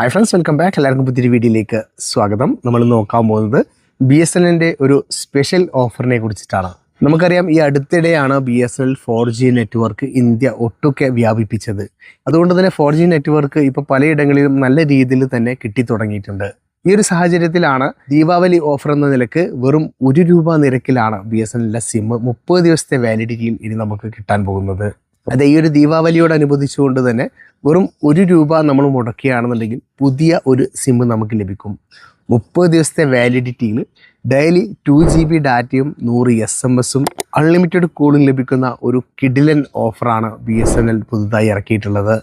Hi friends welcome back എല്ലാവർക്കും പുതിയൊരു വീഡിയോയിലേക്ക് സ്വാഗതം. നമ്മൾ നോക്കാൻ പോകുന്നത് ബി എസ് എല്ലിന്റെ ഒരു സ്പെഷ്യൽ ഓഫറിനെ കുറിച്ചിട്ടാണ്. നമുക്കറിയാം ഈ അടുത്തിടെയാണ് B S L four G network India ഒട്ടൊക്കെ വ്യാപിപ്പിച്ചത്. അതുകൊണ്ട് തന്നെ ഫോർ ജി നെറ്റ്വർക്ക് ഇപ്പോൾ പലയിടങ്ങളിലും നല്ല രീതിയിൽ തന്നെ കിട്ടിത്തുടങ്ങിയിട്ടുണ്ട്. ഈ ഒരു സാഹചര്യത്തിലാണ് ദീപാവലി ഓഫർ എന്ന നിലയ്ക്ക് വെറും ഒരു രൂപ നിരക്കിലാണ് ബി എസ് എൻ എല്ലിന്റെ സിം മുപ്പത് ദിവസത്തെ വാലിഡിറ്റിയിൽ ഇനി നമുക്ക് കിട്ടാൻ പോകുന്നത്. അത് ഈ ഒരു ദീപാവലിയോടനുബന്ധിച്ചുകൊണ്ട് തന്നെ വെറും ഒരു രൂപ നമ്മൾ മുടക്കുകയാണെന്നുണ്ടെങ്കിൽ പുതിയ ഒരു സിം നമുക്ക് ലഭിക്കും. മുപ്പത് ദിവസത്തെ വാലിഡിറ്റിയിൽ ഡെയിലി ടു ജി ബി ഡാറ്റയും നൂറ് എസ് എം എസും അൺലിമിറ്റഡ് കോളും ലഭിക്കുന്ന ഒരു കിഡിലൻ ഓഫറാണ് ബി എസ് എൻ എൽ പുതുതായി ഇറക്കിയിട്ടുള്ളത്.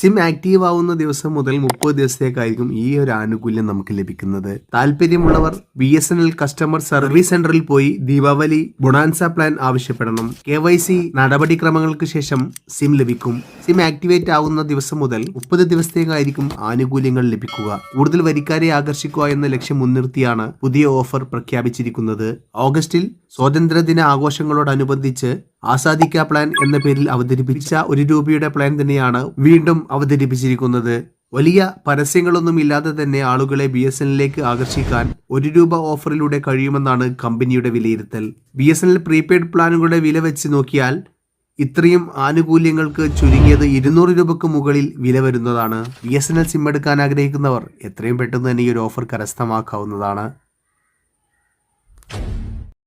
സിം ആക്റ്റീവ് ആവുന്ന ദിവസം മുതൽ മുപ്പത് ദിവസത്തേക്കായിരിക്കും ഈ ഒരു ആനുകൂല്യം നമുക്ക് ലഭിക്കുന്നത്. താല്പര്യമുള്ളവർ B S N L customer service സെന്ററിൽ പോയി ദീപാവലി ബൊണാൻസ പ്ലാൻ ആവശ്യപ്പെടണം. കെ വൈ സി നടപടിക്രമങ്ങൾക്ക് ശേഷം സിം ലഭിക്കും. സിം ആക്ടിവേറ്റ് ആവുന്ന ദിവസം മുതൽ മുപ്പത് ദിവസത്തേക്കായിരിക്കും ആനുകൂല്യങ്ങൾ ലഭിക്കുക. കൂടുതൽ വരിക്കാരെ ആകർഷിക്കുക എന്ന ലക്ഷ്യം മുൻനിർത്തിയാണ് പുതിയ ഓഫർ പ്രഖ്യാപിച്ചിരിക്കുന്നത്. ഓഗസ്റ്റിൽ സ്വാതന്ത്ര്യദിന ആഘോഷങ്ങളോടനുബന്ധിച്ച് ആസാദിക്ക പ്ലാൻ എന്ന പേരിൽ അവതരിപ്പിച്ച ഒരു രൂപയുടെ പ്ലാൻ തന്നെയാണ് വീണ്ടും അവതരിപ്പിച്ചിരിക്കുന്നത്. വലിയ പരസ്യങ്ങളൊന്നും ഇല്ലാതെ തന്നെ ആളുകളെ ബി എസ് എന്നിലേക്ക് ആകർഷിക്കാൻ ഒരു രൂപ ഓഫറിലൂടെ കഴിയുമെന്നാണ് കമ്പനിയുടെ വിലയിരുത്തൽ. B S N L prepaid പ്ലാനുകളുടെ വില വെച്ച് നോക്കിയാൽ ഇത്രയും ആനുകൂല്യങ്ങൾക്ക് ചുരുങ്ങിയത് ഇരുന്നൂറ് രൂപക്ക് മുകളിൽ വില വരുന്നതാണ്. B S N L SIM എടുക്കാൻ ആഗ്രഹിക്കുന്നവർ എത്രയും പെട്ടെന്ന് തന്നെ ഈ ഒരു ഓഫർ കരസ്ഥമാക്കാവുന്നതാണ്.